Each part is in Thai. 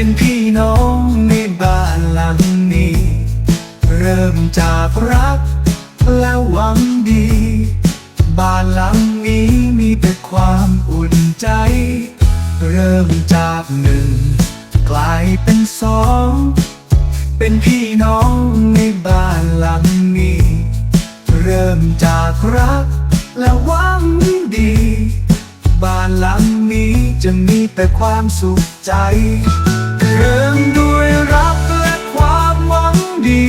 เป็นพี่น้องในบ้านหลังนี้ เริ่มจากรักและหวังดี บ้านหลังนี้มีแต่ความอุ่นใจ เริ่มจากหนึ่งกลายเป็นสอง เป็นพี่น้องในบ้านหลังนี้ เริ่มจากรักและหวังดี บ้านหลังนี้จะมีแต่ความสุขใจ เริ่มด้วยรักและความหวังดี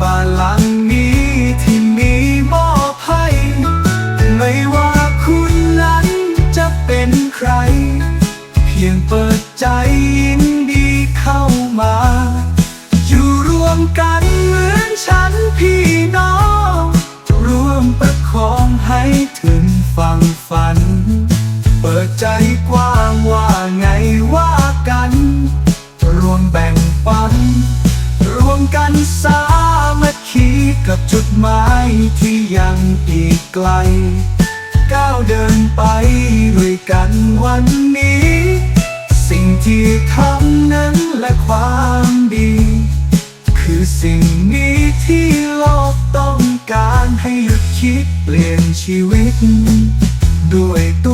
บ้านหลังนี้ที่มีมอบให้ไม่ว่าคุณนั้นจะเป็นใคร เพียงเปิดใจยินดีเข้ามา อยู่รวมกันเหมือนฉันพี่น้อง ร่วมประคองให้ถึงฝั่ง สามัคคีกับจุดหมายที่ยังอีกไกล ก้าวเดินไปด้วยกันวันนี้ สิ่งที่ทำนั้นและความดี คือสิ่งนี้ที่โลกต้องการให้หยุดคิดเปลี่ยนชีวิต ด้วยตัว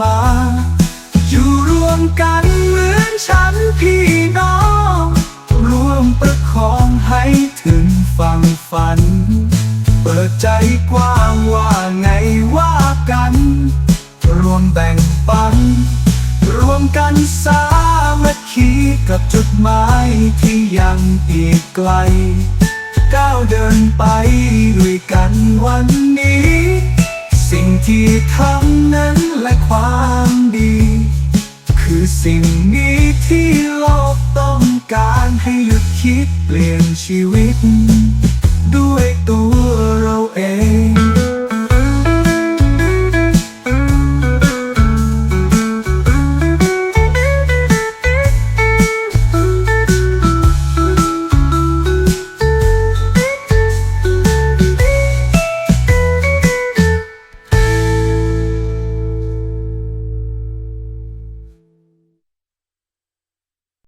มา อยู่รวมกันเหมือนฉันพี่น้องร่วมประคองให้ถึงฝั่งฝัน เปิดใจกว้างว่าไงว่ากัน รวมแบ่งปัน รวมกันสามัคคีกับจุดหมายที่ยังอีกไกล ก้าวเดินไปด้วยกันวันนี้ สิ่งที่ทำนั้ สิ่งนี้ที่โลกต้องการให้หยุดคิดเปลี่ยนชีวิต ด้วยตัว